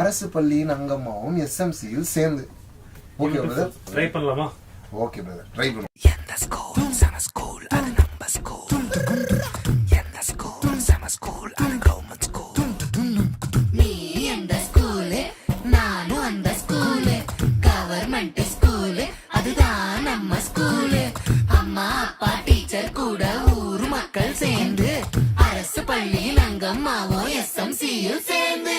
அரசு பள்ளியின் அங்கமாகவும் எஸ்எம்சியில் சேர்ந்து. ஓகே பிரதர் ட்ரை பண்ணலாமா? ஓகே பிரதர் ட்ரை பண்ணுவோம் எந்த ஸ்கூல் சம ஸ்கூல் அது நம்ம ஸ்கூல் எந்த ஸ்கூல் சம ஸ்கூல் அது கவர்மெண்ட் ஸ்கூல் நீ எந்த ஸ்கூலு நானும் அந்த ஸ்கூலு கவர்மெண்ட் ஸ்கூலு அதுதான் நம்ம ஸ்கூலு அம்மா அப்பா டீச்சர் கூட ஊர் மக்கள் சேர்ந்து அரசு பள்ளியில் அங்கம்மாவும் எஸ்எம்சியும் சேர்ந்து.